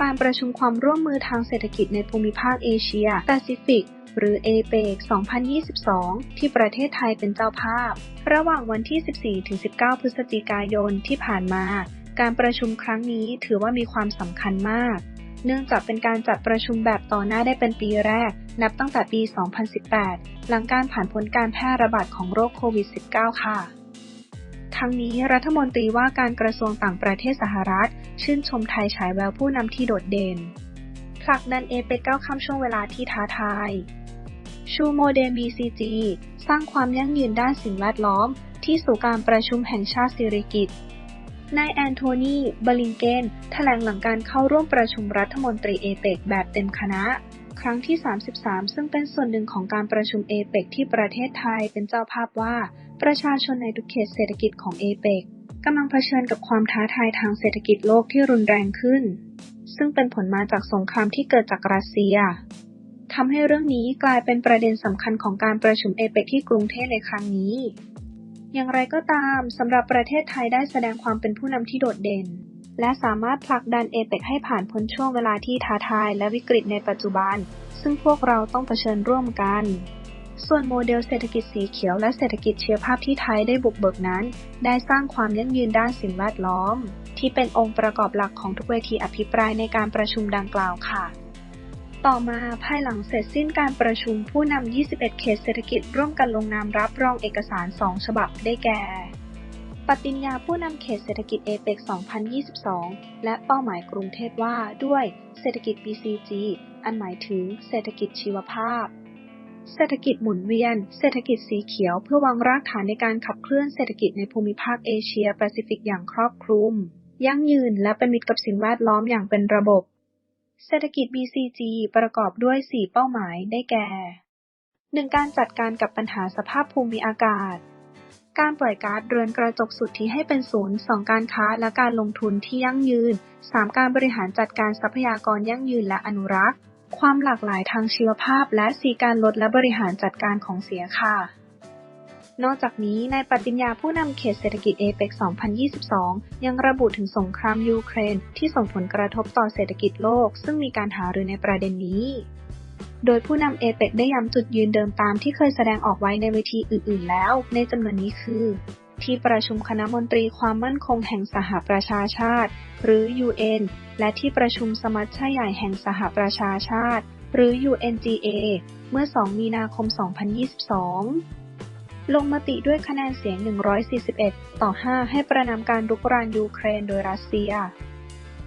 การประชุมความร่วมมือทางเศรษฐกิจในภูมิภาคเอเชียแปซิฟิกหรือ APEC 2022 ที่ประเทศไทยเป็นเจ้าภาพ ระหว่างวันที่ 14-19 พฤศจิกายนที่ผ่านมา การประชุมครั้งนี้ถือว่ามีความสำคัญมาก เนื่องจากเป็นการจัดประชุมแบบต่อหน้าได้เป็นปีแรก นับตั้งแต่ปี 2018 หลังการผ่านพ้นการแพร่ระบาดของโรคโควิด -19 ค่ะ ทั้งนี้รัฐมนตรีว่าการกระทรวงต่างประเทศสหรัฐ ชื่นชมไทยฉายแววผู้นำที่โดดเด่น ผลักดันเอเปกก้าวข้ามช่วงเวลาที่ท้าทาย ชูโมเดล BCG สร้างความยั่งยืนด้านสิ่งแวดล้อม ที่สู่การประชุมแห่งชาติสิริกิตนายแอนโทนีบลิงเกน แถลงหลังการเข้าร่วมประชุมรัฐมนตรีเอเปกแบบเต็มคณะ ครั้งที่ 33 ซึ่งเป็นส่วนหนึ่งของการประชุมเอเปกที่ประเทศไทยเป็นเจ้าภาพว่า ประชาชนในทุกเขตเศรษฐกิจของเอเปกกำลังเผชิญกับความท้าทายทางเศรษฐกิจโลกที่รุนแรงขึ้น ซึ่งเป็นผลมาจากสงครามที่เกิดจากรัสเซียทำให้เรื่องนี้กลายเป็นประเด็นสำคัญของการประชุมเอเปกที่กรุงเทพในครั้งนี้ อย่างไรก็ตามสำหรับประเทศไทยได้แสดงความเป็นผู้นำที่โดดเด่น และสามารถผลักดันเอเปกให้ผ่านพ้นช่วงเวลาที่ท้าทายและวิกฤตในปัจจุบัน ซึ่งพวกเราต้องเผชิญร่วมกัน ส่วนโมเดลเศรษฐกิจสีเขียวและเศรษฐกิจเชียร์ภาพที่ไทยได้บุกเบิกนั้น ได้สร้างความยั่งยืนด้านสิ่งแวดล้อม ที่เป็นองค์ประกอบหลักของทุกเวทีอภิปรายในการประชุมดังกล่าวค่ะ ต่อมาภายหลังเสร็จสิ้นการประชุมผู้นำ 21 เขตเศรษฐกิจร่วมกันลงนามรับรองเอกสาร 2 ฉบับได้แก่ปฏิญญาผู้นำเขตเศรษฐกิจเอเปก2022 และเป้าหมายกรุงเทพว่าด้วยเศรษฐกิจ BCG อันหมายถึงเศรษฐกิจชีวภาพ เศรษฐกิจหมุนเวียน เศรษฐกิจสีเขียวเพื่อวางรากฐานในการขับเคลื่อนเศรษฐกิจในภูมิภาคเอเชียแปซิฟิกอย่างครอบคลุม ยั่งยืนและเป็นมิตรกับสิ่งแวดล้อมอย่างเป็นระบบ เศรษฐกิจ BCG ประกอบด้วย 4 เป้าหมายได้แก่ 1. การจัดการกับปัญหาสภาพภูมิอากาศ การปล่อยก๊าซเรือนกระจกสุทธิให้เป็นศูนย์ 2. การค้าและการลงทุนที่ยั่งยืน 3. การบริหารจัดการทรัพยากรยั่งยืนและอนุรักษ์ ความหลากหลายทางชีวภาพ และ 4. การลดและบริหารจัดการของเสียค่ะ นอกจากนี้ในปฏิญญาผู้นำเขตเศรษฐกิจเอเปก2022 ยังระบุถึงสงครามยูเครน ที่ส่งผลกระทบต่อเศรษฐกิจโลก ซึ่งมีการหารือในประเด็นนี้โดยผู้นำเอเปกได้ย้ำจุดยืนเดิมตามที่เคยแสดงออกไว้ในเวทีอื่น ๆ แล้ว ในจำนวนนี้คือ ที่ประชุมคณะมนตรีความมั่นคงแห่งสหประชาชาติ หรือ UN และที่ประชุมสมัชชาใหญ่แห่งสหประชาชาติ หรือ UNGA เมื่อ 2 มีนาคม 2022 ลงมติด้วยคะแนนเสียง 141 ต่อ 5 ให้ประนามการรุกรานยูเครนโดยรัสเซีย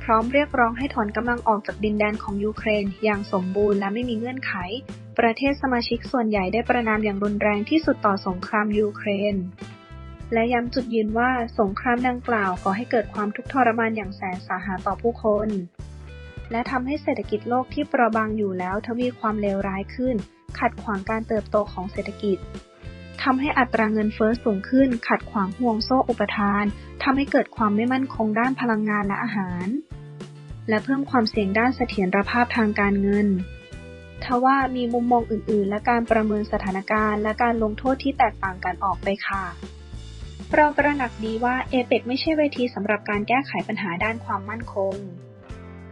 พร้อมเรียกร้องให้ถอนกำลังออกจากดินแดนของยูเครน อย่างสมบูรณ์และไม่มีเงื่อนไข ประเทศสมาชิกส่วนใหญ่ได้ประนามอย่างรุนแรงที่สุดต่อสงครามยูเครน และย้ำจุดยืนว่าสงครามดังกล่าวก่อให้เกิดความทุกข์ทรมานอย่างแสนสาหัสต่อผู้คน และทำให้เศรษฐกิจโลกที่เปราะบางอยู่แล้วทวีความเลวร้ายขึ้น ขัดขวางการเติบโตของเศรษฐกิจทำให้อัตราเงินเฟ้อสูงขึ้น ขัดขวางห่วงโซ่อุปทานทำให้เกิดความไม่มั่นคงด้านพลังงานและอาหาร และเพิ่มความเสี่ยงด้านเสถียรภาพทางการเงินทว่ามีมุมมองอื่น ๆ และการประเมินสถานการณ์ และการลงโทษที่แตกต่างกันออกไปค่ะ เราตระหนักดีว่าเอเปกไม่ใช่เวทีสำหรับการแก้ไขปัญหาด้านความมั่นคง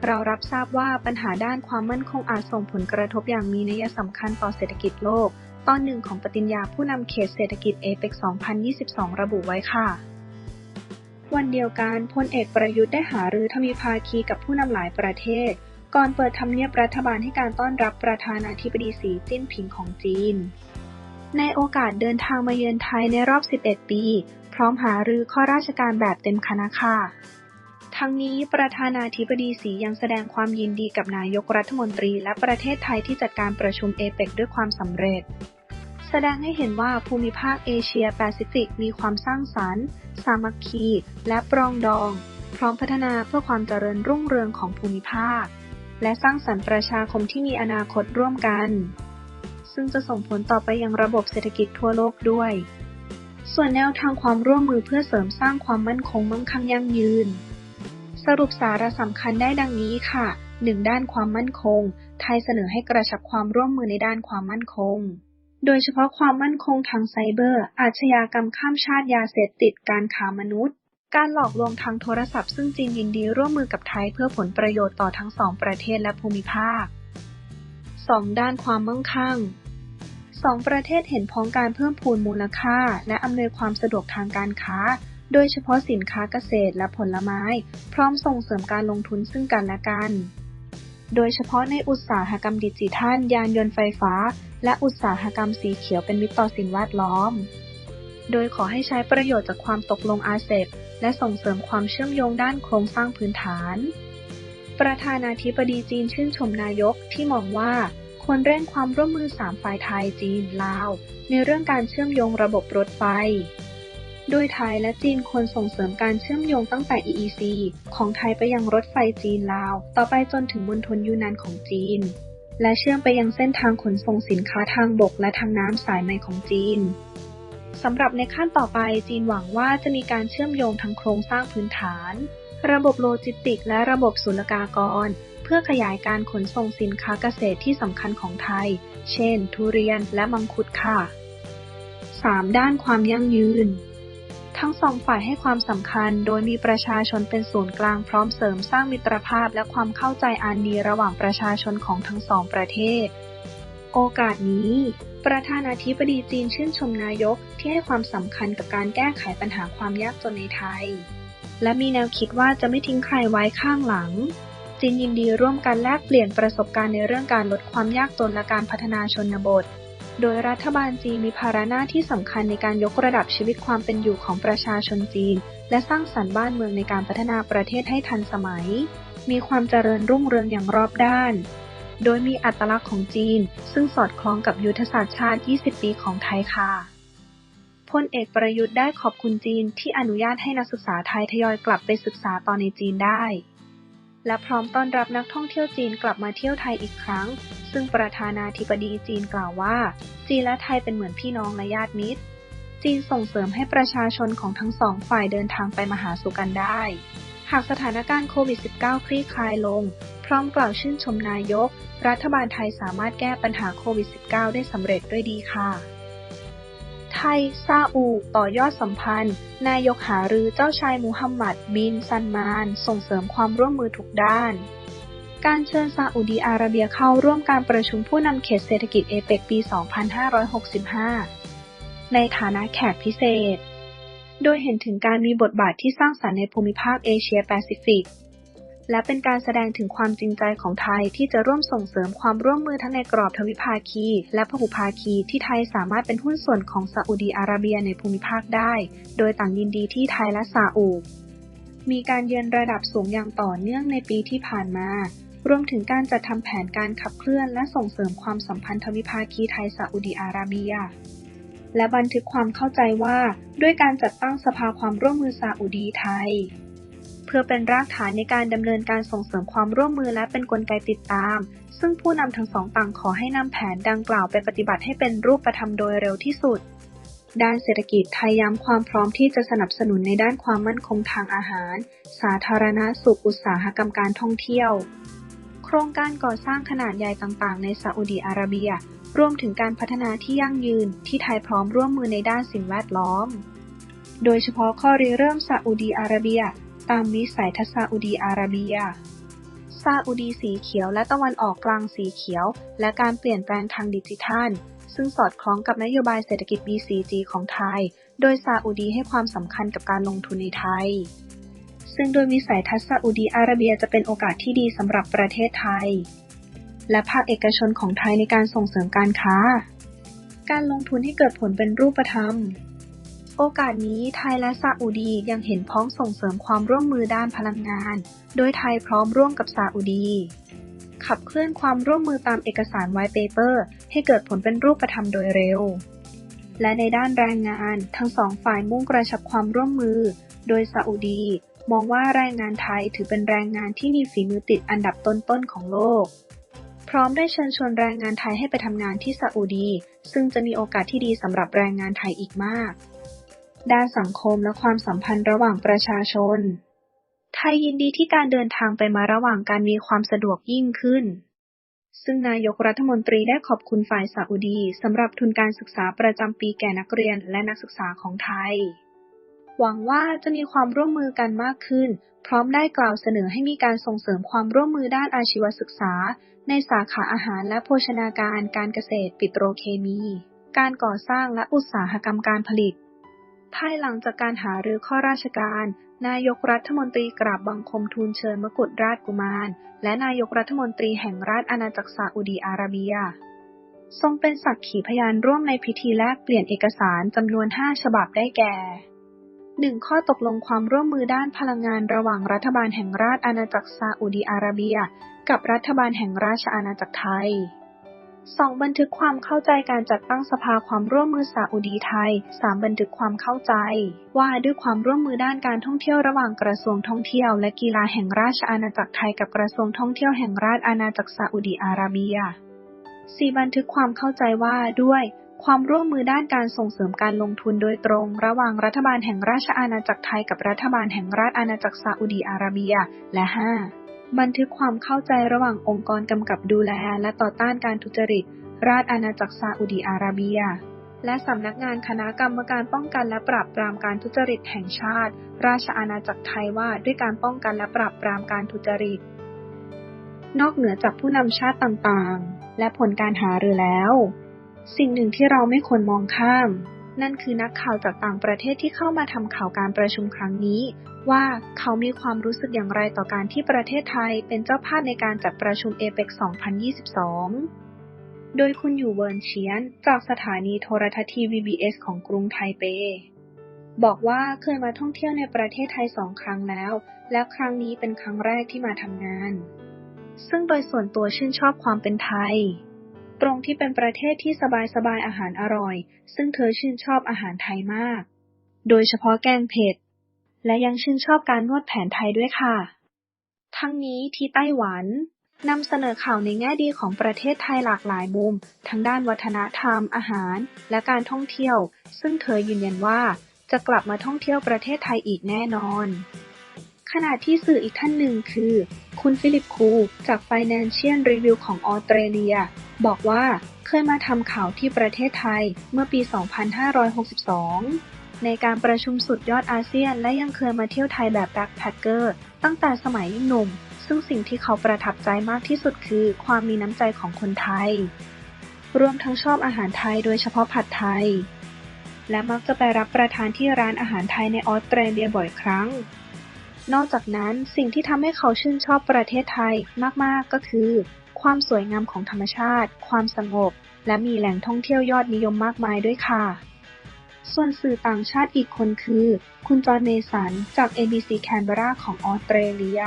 เรารับทราบว่าปัญหาด้านความมั่นคงอาจส่งผลกระทบอย่างมีนัยสำคัญต่อเศรษฐกิจโลก ตอนหนึ่งของปฏิญญาผู้นำเขตเศรษฐกิจเอเปก2022 ระบุไว้ค่ะ วันเดียวกันพลเอกประยุทธ์ได้หารือทมีภาคีกับผู้นำหลายประเทศ ก่อนเปิดทำเนียบรัฐบาลให้การต้อนรับประธานาธิบดีสีจิ้นผิงของจีน ในโอกาสเดินทางมาเยือนไทยในรอบ 11 ปี พร้อมหารือข้อราชการแบบเต็มคณะค่ะ ทั้งนี้ประธานาธิบดีสียังแสดงความยินดีกับนายกรัฐมนตรีและประเทศไทยที่จัดการประชุมเอเปกด้วยความสำเร็จ แสดงให้เห็นว่าภูมิภาคเอเชียแปซิฟิกมีความสร้างสรรค์ สามัคคี และปรองดอง พร้อมพัฒนาเพื่อความเจริญรุ่งเรืองของภูมิภาค และสร้างสรรค์ประชาคมที่มีอนาคตร่วมกัน ซึ่งจะส่งผลต่อไปยังระบบเศรษฐกิจทั่วโลกด้วย ส่วนแนวทางความร่วมมือเพื่อเสริมสร้างความมั่นคงมั่งคั่งยั่งยืน สรุปสาระสำคัญได้ดังนี้ค่ะ 1. ด้านความมั่นคง ไทยเสนอให้กระชับความร่วมมือในด้านความมั่นคง โดยเฉพาะความมั่นคงทางไซเบอร์ อาชญากรรมข้ามชาติยาเสพติดการค้ามนุษย์ การหลอกลวงทางโทรศัพท์ซึ่งจีนยินดีร่วมมือกับไทยเพื่อผลประโยชน์ต่อทั้งสองประเทศและภูมิภาค 2. ด้านความมั่งคั่ง สองประเทศเห็นพ้องการเพิ่มพูนมูลค่า และอำนวยความสะดวกทางการค้า โดยเฉพาะสินค้าเกษตรและผลไม้ พร้อมส่งเสริมการลงทุนซึ่งกันและกัน โดยเฉพาะในอุตสาหกรรมดิจิทัล ยานยนต์ไฟฟ้า และอุตสาหกรรมสีเขียวเป็นมิตรต่อสิ่งแวดล้อม โดยขอให้ใช้ประโยชน์จากความตกลงอาเซบและส่งเสริมความเชื่อมโยงด้านโครงสร้างพื้นฐาน ประธานาธิบดีจีนชื่นชมนายกที่มองว่า ควรเร่งความร่วมมือสามฝ่ายไทย จีน ลาว ในเรื่องการเชื่อมโยงระบบรถไฟ โดยไทยและจีนควรส่งเสริมการเชื่อมโยงตั้งแต่ EEC ของไทยไปยังรถไฟจีนลาว ต่อไปจนถึงมณฑลยูนานของจีน และเชื่อมไปยังเส้นทางขนส่งสินค้าทางบกและทางน้ำสายใหม่ของจีนสำหรับในขั้นต่อไปจีนหวังว่าจะมีการเชื่อมโยงทางโครงสร้างพื้นฐาน ระบบโลจิสติก และระบบศุลกากร เพื่อขยายการขนส่งสินค้าเกษตรที่สำคัญของไทย เช่น ทุเรียนและมังคุดค่ะ 3. ด้านความยั่งยืน ทั้งสองฝ่ายให้ความสำคัญ โดยมีประชาชนเป็นศูนย์กลางพร้อมเสริมสร้างมิตรภาพและความเข้าใจอันดีระหว่างประชาชนของทั้งสองประเทศ โอกาสนี้ ประธานาธิบดีจีนชื่นชมนายกที่ให้ความสำคัญกับการแก้ไขปัญหาความยากจนในไทย และมีแนวคิดว่าจะไม่ทิ้งใครไว้ข้างหลัง จีนยินดีร่วมกันแลกเปลี่ยนประสบการณ์ในเรื่องการลดความยากจนและการพัฒนาชนบท โดยรัฐบาลจีนมีภาระหน้าที่สำคัญในการยกระดับชีวิตความเป็นอยู่ของประชาชนจีน และสร้างสรรค์บ้านเมืองในการพัฒนาประเทศให้ทันสมัย มีความเจริญรุ่งเรืองอย่างรอบด้าน โดยมีอัตลักษณ์ของจีน ซึ่งสอดคล้องกับยุทธศาสตร์ชาติ 20 ปีของไทยค่ะพลเอกประยุทธ์ได้ขอบคุณจีนที่อนุญาตให้นักศึกษาไทยทยอยกลับไปศึกษาต่อในจีนได้ และพร้อมต้อนรับนักท่องเที่ยวจีนกลับมาเที่ยวไทยอีกครั้ง ซึ่งประธานาธิบดีจีนกล่าวว่า จีนและไทยเป็นเหมือนพี่น้องและญาติมิตร จีนส่งเสริมให้ประชาชนของทั้งสองฝ่ายเดินทางไปมาหาสู่กันได้ หากสถานการณ์โควิด -19 คลี่คลายลง พร้อมกล่าวชื่นชมนายก รัฐบาลไทยสามารถแก้ปัญหาโควิด -19 ได้สำเร็จด้วยดีค่ะ ไทย ซาอุ ต่อยอดสัมพันธ์ นายกหารือเจ้าชายมูฮัมหมัด บินซันมาน ส่งเสริมความร่วมมือทุกด้าน การเชิญซาอุดีอาระเบียเข้าร่วมการประชุมผู้นำเขตเศรษฐกิจเอเปกปี 2565 ในฐานะแขกพิเศษ โดยเห็นถึงการมีบทบาทที่สร้างสรรค์ในภูมิภาคเอเชียแปซิฟิก และเป็นการแสดงถึงความจริงใจของไทยที่จะร่วมส่งเสริมความร่วมมือทั้งในกรอบทวิภาคี และพหุภาคีที่ไทยสามารถเป็นหุ้นส่วนของซาอุดีอาระเบียในภูมิภาคได้ โดยต่างยินดีที่ไทยและซาอุมีการเยือนระดับสูงอย่างต่อเนื่องในปีที่ผ่านมารวมถึงการจัดทำแผนการขับเคลื่อนและส่งเสริมความสัมพันธ์ทวิภาคีไทยซาอุดีอาระเบีย และบันทึกความเข้าใจว่า ด้วยการจัดตั้งสภาความร่วมมือซาอุดีไทย เพื่อเป็นรากฐานในการดำเนินการส่งเสริมความร่วมมือและเป็นกลไกติดตาม ซึ่งผู้นำทั้งสองต่างขอให้นำแผนดังกล่าวไปปฏิบัติให้เป็นรูปธรรมโดยเร็วที่สุด ด้านเศรษฐกิจไทยย้ำความพร้อมที่จะสนับสนุนในด้านความมั่นคงทางอาหาร สาธารณสุขอุตสาหกรรมการท่องเที่ยว โครงการก่อสร้างขนาดใหญ่ต่างๆ ในซาอุดีอาระเบีย รวมถึงการพัฒนาที่ยั่งยืน ที่ไทยพร้อมร่วมมือในด้านสิ่งแวดล้อม โดยเฉพาะข้อริเริ่มซาอุดีอาระเบีย ตามวิสัยทัศน์ซาอุดีอาระเบีย ซาอุดีสีเขียวและตะวันออกกลางสีเขียว และการเปลี่ยนแปลงทางดิจิทัล ซึ่งสอดคล้องกับนโยบายเศรษฐกิจ BCG ของไทย โดยซาอุดีให้ความสำคัญกับการลงทุนในไทย ซึ่งโดยวิสัยทัศน์ซาอุดีอาระเบียจะเป็นโอกาสที่ดีสำหรับประเทศไทย และภาคเอกชนของไทยในการส่งเสริมการค้า การลงทุนให้เกิดผลเป็นรูปธรรม โอกาสนี้ไทยและซาอุดียังเห็นพ้องส่งเสริมความร่วมมือด้านพลังงาน โดยไทยพร้อมร่วมกับซาอุดีขับเคลื่อนความร่วมมือตามเอกสารไวท์เปเปอร์ให้เกิดผลเป็นรูปธรรมโดยเร็ว และในด้านแรงงานทั้งสองฝ่ายมุ่งกระชับความร่วมมือ โดยซาอุดีมองว่าแรงงานไทยถือเป็นแรงงานที่มีฝีมือติดอันดับต้นๆของโลก พร้อมได้เชิญชวนแรงงานไทยให้ไปทำงานที่ซาอุดี ซึ่งจะมีโอกาสที่ดีสำหรับแรงงานไทยอีกมาก ด้านสังคมและความสัมพันธ์ระหว่างประชาชน ไทยยินดีที่การเดินทางไปมาระหว่างการมีความสะดวกยิ่งขึ้น ซึ่งนายกรัฐมนตรีได้ขอบคุณฝ่ายซาอุดีสำหรับทุนการศึกษาประจำปีแก่นักเรียนและนักศึกษาของไทย หวังว่าจะมีความร่วมมือกันมากขึ้น พร้อมได้กล่าวเสนอให้มีการส่งเสริมความร่วมมือด้านอาชีวศึกษา ในสาขาอาหารและโภชนาการการเกษตรปิโตรเคมี การก่อสร้างและอุตสาหกรรมการผลิต ภายหลังจากการหารือข้อราชการ นายกรัฐมนตรีกราบบังคมทูลเชิญมกุฎราชกุมาร และนายกรัฐมนตรีแห่งราชอาณาจักรซาอุดีอาระเบีย ทรงเป็นสักขีพยานร่วมในพิธีแลกเปลี่ยนเอกสารจำนวน 5 ฉบับได้แก่ 1. ข้อตกลงความร่วมมือด้านพลังงานระหว่างรัฐบาลแห่งราชอาณาจักรซาอุดีอาระเบีย กับรัฐบาลแห่งราชอาณาจักรไทย 2. บันทึกความเข้าใจการจัดตั้งสภาความร่วมมือซาอุดีไทย 3. บันทึกความเข้าใจ ว่าด้วยความร่วมมือด้านการท่องเที่ยวระหว่างกระทรวงท่องเที่ยวและกีฬาแห่งราชอาณาจักรไทยกับกระทรวงท่องเที่ยวแห่งราชอาณาจักรซาอุดีอาระเบีย 4. บันทึกความเข้าใจว่าด้วยความร่วมมือด้านการส่งเสริมการลงทุนโดยตรง ระหว่างรัฐบาลแห่งราชอาณาจักรไทยกับรัฐบาลแห่งราชอาณาจักรซาอุดีอาระเบีย และ 5. บันทึกความเข้าใจระหว่างองค์กรกำกับดูแล และต่อต้านการทุจริต ราชอาณาจักรซาอุดีอาระเบีย และสำนักงานคณะกรรมการป้องกันและปราบปรามการทุจริตแห่งชาติ ราชอาณาจักรไทยว่าด้วยการป้องกันและปราบปรามการทุจริต นอกเหนือจากผู้นำชาติต่างๆ และผลการหารือแล้ว สิ่งหนึ่งที่เราไม่ควรมองข้าม นั่นคือนักข่าวจากต่างประเทศที่เข้ามาทำข่าวการประชุมครั้งนี้ ว่าเขามีความรู้สึกอย่างไรต่อการที่ประเทศไทยเป็นเจ้าภาพในการจัดประชุมเอเปก2022 โดยคุณอยู่เวิร์นเชียน จากสถานีโทรทัศน์ทีวี BS ของกรุงไทเป บอกว่าเคยมาท่องเที่ยวในประเทศไทยสองครั้งแล้ว และครั้งนี้เป็นครั้งแรกที่มาทำงาน ซึ่งโดยส่วนตัวชื่นชอบความเป็นไทย ตรงที่เป็นประเทศที่สบายๆอาหารอร่อย ซึ่งเธอชื่นชอบอาหารไทยมาก โดยเฉพาะแกงเผ็ด และยังชื่นชอบการนวดแผนไทยด้วยค่ะ ทั้งนี้ที่ไต้หวันนำเสนอข่าวในแง่ดีของประเทศไทยหลากหลายมุม ทั้งด้านวัฒนธรรม อาหาร และการท่องเที่ยว ซึ่งเธอยืนยันว่าจะกลับมาท่องเที่ยวประเทศไทยอีกแน่นอน ขณะที่สื่ออีกท่านหนึ่งคือ คุณฟิลิปคูจาก Financial Review ของออสเตรเลีย บอกว่าเคยมาทำข่าวที่ประเทศไทยเมื่อปี 2562 ในการประชุมสุดยอดอาเซียนและยังเคยมาเที่ยวไทยแบบแบ็คแพคเกอร์ตั้งแต่สมัยยังหนุ่ม ซึ่งสิ่งที่เขาประทับใจมากที่สุดคือความมีน้ำใจของคนไทย รวมทั้งชอบอาหารไทยโดยเฉพาะผัดไทย และมักจะไปรับประทานที่ร้านอาหารไทยในออสเตรเลียบ่อยครั้งนอกจากนั้นสิ่งที่ทำให้เขาชื่นชอบประเทศไทยมาก ๆ ก็คือ ความสวยงามของธรรมชาติ ความสงบ และมีแหล่งท่องเที่ยวยอดนิยมมากมายด้วยค่ะ ส่วนสื่อต่างชาติอีกคนคือ คุณจอห์นเมสันจาก ABC Canberra ของออสเตรเลีย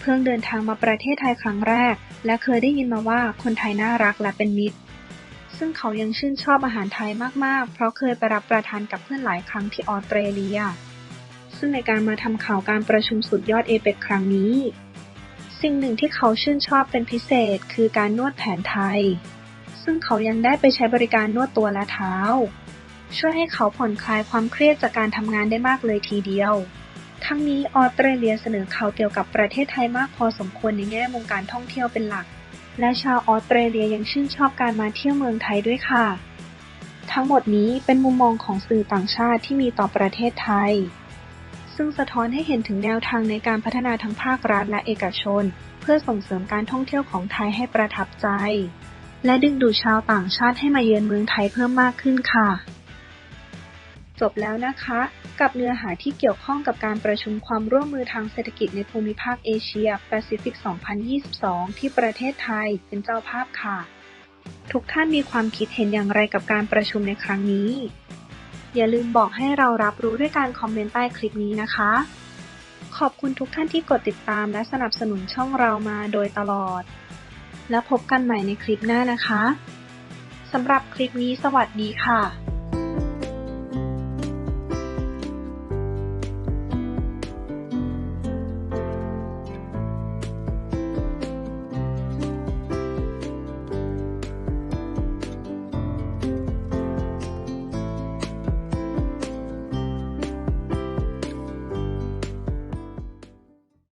เพิ่งเดินทางมาประเทศไทยครั้งแรก และเคยได้ยินมาว่าคนไทยน่ารักและเป็นมิตร ซึ่งเขายังชื่นชอบอาหารไทยมากๆ เพราะเคยไปรับประทานกับเพื่อนหลายครั้งที่ออสเตรเลีย ซึ่งในการมาทำข่าวการประชุมสุดยอดเอเปกครั้งนี้ สิ่งหนึ่งที่เขาชื่นชอบเป็นพิเศษคือการนวดแผนไทย ซึ่งเขายังได้ไปใช้บริการนวดตัวและเท้า ช่วยให้เขาผ่อนคลายความเครียดจากการทำงานได้มากเลยทีเดียว ทั้งนี้ออสเตรเลียเสนอข่าวเกี่ยวกับประเทศไทยมากพอสมควรในแง่มุมการท่องเที่ยวเป็นหลัก และชาวออสเตรเลียยังชื่นชอบการมาเที่ยวเมืองไทยด้วยค่ะ ทั้งหมดนี้เป็นมุมมองของสื่อต่างชาติที่มีต่อประเทศไทย ซึ่งสะท้อนให้เห็นถึงแนวทางในการพัฒนาทั้งภาครัฐและเอกชน เพื่อส่งเสริมการท่องเที่ยวของไทยให้ประทับใจ และดึงดูดชาวต่างชาติให้มาเยือนเมืองไทยเพิ่มมากขึ้นค่ะ จบแล้วนะคะ กับเนื้อหาที่เกี่ยวข้องกับการประชุมความร่วมมือทางเศรษฐกิจในภูมิภาคเอเชียแปซิฟิก 2022 ที่ประเทศไทยเป็นเจ้าภาพค่ะ ทุกท่านมีความคิดเห็นอย่างไรกับการประชุมในครั้งนี้ อย่าลืมบอกให้เรารับรู้ด้วยการคอมเมนต์ใต้คลิปนี้นะคะ ขอบคุณทุกท่านที่กดติดตามและสนับสนุนช่องเรามาโดยตลอด แล้วพบกันใหม่ในคลิปหน้านะคะสำหรับคลิปนี้สวัสดีค่ะ